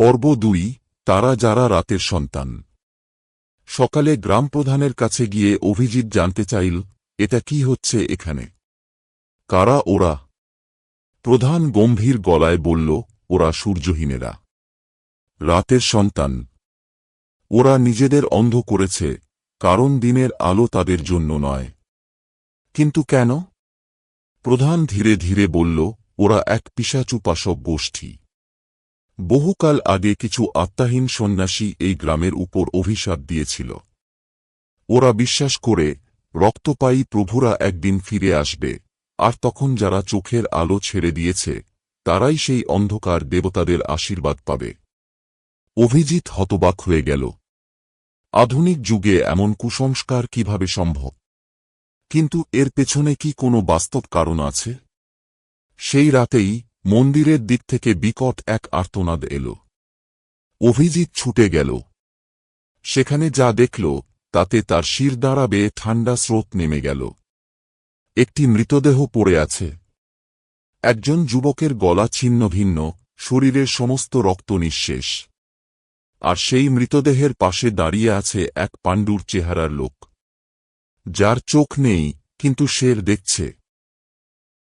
পর্ব দুই, তারা যারা রাতের সন্তান। সকালে গ্রাম প্রধানের কাছে গিয়ে অভিজিৎ জানতে চাইল, এটা কি হচ্ছে এখানে? কারা ওরা? প্রধান গম্ভীর গলায় বলল, ওরা সূর্যহীনেরা। রাতের সন্তান। ওরা নিজেদের অন্ধ করেছে, কারণ দিনের আলো তাদের জন্য নয়। কিন্তু কেন? প্রধান ধীরে ধীরে বলল, ওরা এক পিসাচুপাসক গোষ্ঠী। বহুকাল আগে কিছু আত্মাহীন সন্ন্যাসী এই গ্রামের উপর অভিশাপ দিয়েছিল। ওরা বিশ্বাস করে, রক্তপায়ী প্রভুরা একদিন ফিরে আসবে, আর তখন যারা চোখের আলো ছেড়ে দিয়েছে, তারাই সেই অন্ধকার দেবতাদের আশীর্বাদ পাবে। অভিজিৎ হতবাক হয়ে গেল। আধুনিক যুগে এমন কুসংস্কার কীভাবে সম্ভব? কিন্তু এর পেছনে কি কোনো বাস্তব কারণ আছে? সেই রাতেই মন্দিরের দিক থেকে বিকট এক আর্তনাদ এল। অভিজিৎ ছুটে গেল। সেখানে যা দেখল, তাতে তার শির বেয়ে ঠান্ডা স্রোত নেমে গেল। একটি মৃতদেহ পড়ে আছে। একজন যুবকের গলা ছিন্ন ভিন্ন, শরীরের সমস্ত রক্ত নিঃশেষ। আর সেই মৃতদেহের পাশে দাঁড়িয়ে আছে এক পাণ্ডুর চেহারার লোক। যার চোখ নেই, কিন্তু শের দেখছে।